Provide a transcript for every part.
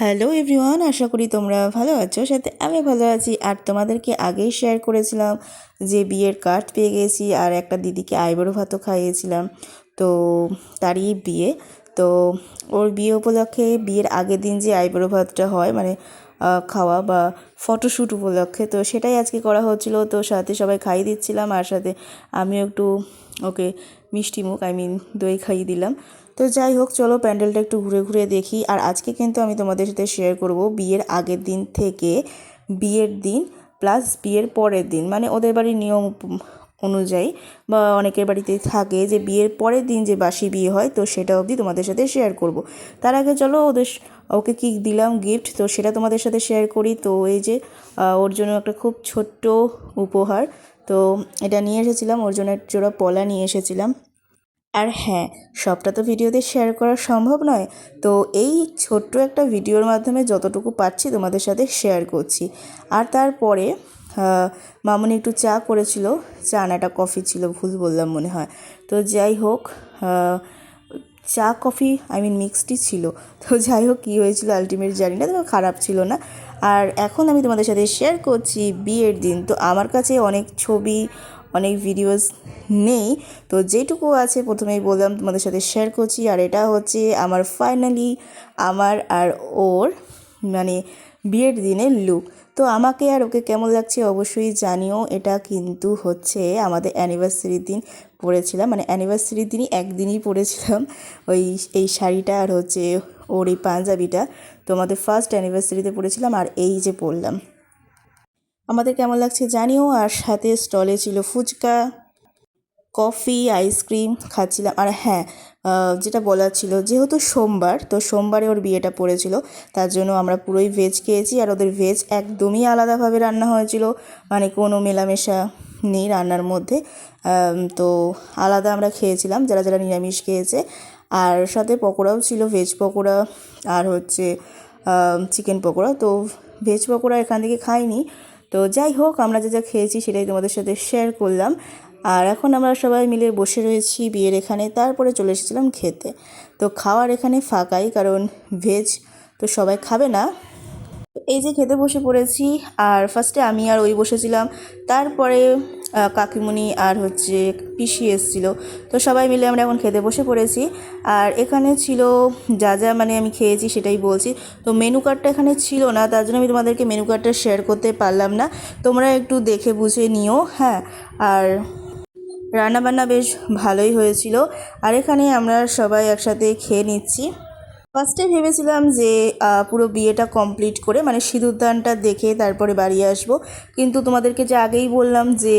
Hello everyone আশা করি তোমরা ভালো আছো, সাথে আমি ভালো আছি। আর তোমাদেরকে আগেই শেয়ার করেছিলাম যে বিয়ের কার্ড পেয়ে গেছি আর একটা দিদিকে আইবুড়ো ভাতও খাইয়েছিলাম। তো তারই বিয়ে। তো ওর বিয়ে উপলক্ষে, বিয়ের আগের দিন যে আইবুড়ো ভাতটা হয় মানে খাওয়া বা ফটোশ্যুট উপলক্ষে, তো সেটাই আজকে করা হচ্ছিল। তো সাথে সবাই খাইয়ে দিচ্ছিলাম, আর সাথে আমিও একটু, ওকে মিষ্টি মুখ আই মিন দই খাইয়ে দিলাম। তো যাই হোক, চলো প্যান্ডেলটা একটু ঘুরে ঘুরে দেখি। আর আজকে কিন্তু আমি তোমাদের সাথে শেয়ার করব বিয়ের আগের দিন থেকে, বিয়ের দিন প্লাস বিয়ের পরের দিন। মানে ওদের বাড়ির নিয়ম অনুযায়ী বা অনেকের বাড়িতে থাকে যে বিয়ের পরের দিন যে বাসি বিয়ে হয়, তো সেটা অবধি তোমাদের সাথে শেয়ার করব। তার আগে চলো ওদের ওকে কি দিলাম গিফট তো সেটা তোমাদের সাথে শেয়ার করি। তো এই যে ওর জন্য একটা খুব ছোট্ট উপহার, তো এটা নিয়ে এসেছিলাম। ওর জন্য এক জোড়া পলা নিয়ে এসেছিলাম। আর হ্যাঁ সবটা তো ভিডিওতে শেয়ার করা সম্ভব নয়। তো এই ছোট্ট একটা ভিডিওর মাধ্যমে যতটুকু পাচ্ছি তোমাদের সাথে শেয়ার করছি। আর তারপরে মামনি একটু চা করেছিল, চা না, একটা কফি ছিল, ভুল বললাম মনে হয়। তো যাই হোক চা কফি আই মিন মিক্সডই ছিল। তো যাই হোক, কী হয়েছিল আলটিমেট জানি না, তবে খারাপ ছিল না। আর এখন আমি তোমাদের সাথে শেয়ার করছি বিয়ের দিন। তো আমার কাছে অনেক ছবি অনেক ভিডিওস নেই। তো যেটুকু আছে প্রথমেই বললাম, তোমাদের সাথে শেয়ার করছি। আর এটা হচ্ছে আমার ফাইনালি আমার আর ওর মানে বিয়ের দিনের লুক তো আমাকে আর ওকে কেমন লাগছে অবশ্যই জানিও। এটা কিন্তু হচ্ছে আমাদের অ্যানিভার্সারির দিন পরেছিলাম মানে অ্যানিভার্সারির দিনই একদিনই পরেছিলাম ওই, এই শাড়িটা আর হচ্ছে ওর এই পাঞ্জাবিটা। তো আমাদের ফার্স্ট অ্যানিভার্সারিতে পরেছিলাম আর এই যে পরলাম। আমাদের কেমন লাগছে জানিও, আর সাথে স্টলে ছিল ফুচকা, কফি, আইসক্রিম খাচ্ছিলাম। আর হ্যাঁ যেটা বলার ছিল, যেহেতু সোমবার, তো সোমবারে ওর বিয়েটা পড়েছিল, তার জন্য আমরা পুরোই ভেজ খেয়েছি, আর ওদের ভেজ একদমই আলাদাভাবে রান্না হয়েছিল মানে কোনো মেলামেশা নেই রান্নার মধ্যে। তো আলাদা আমরা খেয়েছিলাম, যারা যারা নিরামিষ খেয়েছে। আর সাথে পকোড়াও ছিল ভেজ পকোড়া, আর হচ্ছে চিকেন পকোড়া। তো ভেজ পকোড়া এখান থেকে খাইনি তো যাই হোক, আমরা যা যা খেয়েছি সেটাই তোমাদের সাথে শেয়ার করলাম। আর এখন আমরা সবাই মিলে বসে রয়েছি বিয়ের এখানে, তারপরে চলে এসেছিলাম খেতে। তো খাওয়ার এখানে ফাঁকাই, কারণ ভেজ তো সবাই খাবে না। এই যে খেতে বসে পড়েছি, আর ফার্স্টে আমি আর ওই বসেছিলাম, তারপরে কাকিমুনি আর হচ্ছে পিসি এসেছিল। তো সবাই মিলে আমরা এখন খেতে বসে পড়েছি। আর এখানে ছিল যা যা মানে আমি খেয়েছি সেটাই বলছি। তো মেনু কার্ডটা এখানে ছিল না, তার জন্য আমি তোমাদেরকে মেনু কার্ডটা শেয়ার করতে পারলাম না। তোমরা একটু দেখে বুঝে নিও হ্যাঁ। আর রান্নাবান্না বেশ ভালোই হয়েছিল। আর এখানে আমরা সবাই একসাথে খেয়ে নিচ্ছি। ফার্স্টে ভেবেছিলাম যে পুরো বিয়েটা কমপ্লিট করে মানে সিঁদুরদানটা দেখে তারপরে বাড়ি আসব। কিন্তু তোমাদেরকে যে আগেই বললাম যে,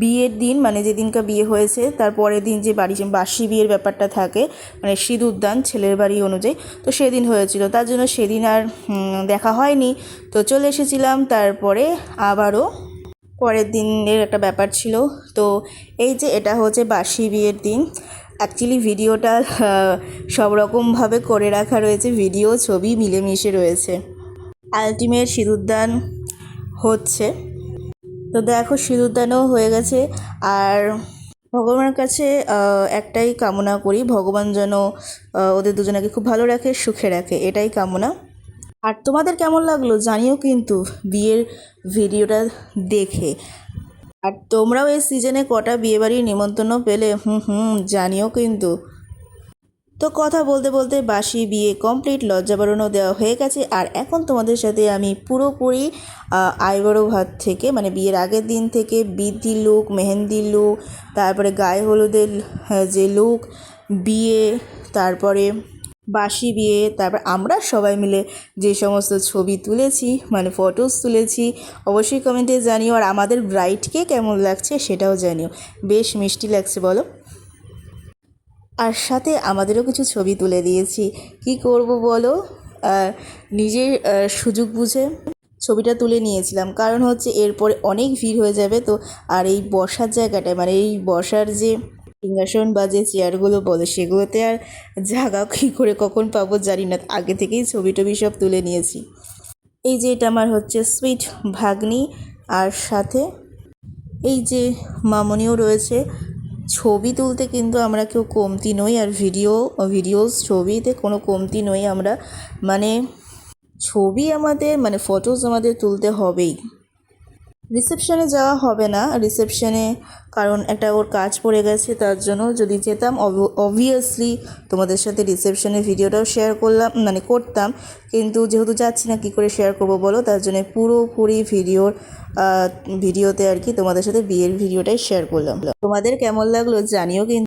বিয়ের দিন মানে যেদিনকা বিয়ে হয়েছে, তার পরের দিন যে বাড়ি, বাসি বিয়ের ব্যাপারটা থাকে মানে সিঁদুরদান ছেলের বাড়ি অনুযায়ী, তো সেদিন হয়েছিল। তার জন্য সেদিন আর দেখা হয়নি। তো চলে এসেছিলাম, তারপরে আবারও পরের দিনের একটা ব্যাপার ছিল। তো এই যে, এটা হচ্ছে বাসি বিয়ের দিন। অ্যাকচুয়ালি ভিডিওটা সব রকমভাবে করে রাখা রয়েছে ভিডিও ছবি মিলেমিশে রয়েছে। আলটিমেট সিঁদুরদান হচ্ছে। তো দেখো সিঁদুরদানও হয়ে গেছে। আর ভগবানের কাছে একটাই কামনা করি, ভগবান যেন ওদের দুজনকে খুব ভালো রাখে, সুখে রাখে, এটাই কামনা। আর তোমাদের কেমন লাগল জানিও কিন্তু বিয়ের ভিডিওটা দেখে। আর তোমরাও এই সিজনে কটা বিয়েবাড়ির নিমন্ত্রণ পেলে? হুম হুম, জানিও কিন্তু। তো কথা বলতে বলতে বাসি বিয়ে কমপ্লিট লজ্জা বাড়ানো দেওয়া হয়ে গেছে। আর এখন তোমাদের সাথে আমি পুরোপুরি আইবড়ো ভাত থেকে মানে বিয়ের আগের দিন থেকে বিধি লুক মেহেন্দি লুক তারপরে গায়ে হলুদের যে লুক বিয়ে, তারপরে বাসি বিয়ে তারপর আমরা সবাই মিলে যে সমস্ত ছবি তুলেছি মানে ফটোস তুলেছি, অবশ্যই কমেন্টে জানিও। আর আমাদের ব্রাইডকে কেমন লাগছে সেটাও জানিও। বেশ মিষ্টি লাগছে, বলো। আর সাথে আমাদেরও কিছু ছবি তুলে দিয়েছি। কি করব বলো? নিজের সুযোগ বুঝে ছবিটা তুলে নিয়েছিলাম। কারণ হচ্ছে এরপরে অনেক ভিড় হয়ে যাবে, তো আর এই বসার জায়গাটায় মানে এই বসার যে সিংহাসন বা যে চেয়ারগুলো বলে, সেগুলোতে আর জায়গা কী করে কখন পাবো জানি না। আগে থেকেই ছবি টবি সব তুলে নিয়েছি। এই যে এটা আমার হচ্ছে সুইট ভাগ্নি, আর সাথে এই যে মামনিও রয়েছে। ছবি তুলতে কিন্তু আমরা কেউ কমতি নই, আর ভিডিও, ভিডিওস, ছবিতে কোনো কমতি নই আমরা। মানে ছবি আমাদের মানে ফটোস আমাদের তুলতে হবেই। রিসেপশনে যাওয়া হবে না। রিসেপশনে কারণ একটা ওর কাজ পড়ে গেছে, তার জন্য যদি যেতাম অবভিয়াসলি তোমাদের সাথে রিসেপশনের ভিডিওটাও শেয়ার করলাম মানে করতাম। কিন্তু যেহেতু যাচ্ছি না, কী করে শেয়ার করব বলো? তার জন্য পুরোপুরি ভিডিওর ভিডিওতে আর কি তোমাদের সাথে বিয়ের ভিডিওটাই শেয়ার করলাম। তোমাদের কেমন লাগল জানিও কিন্তু।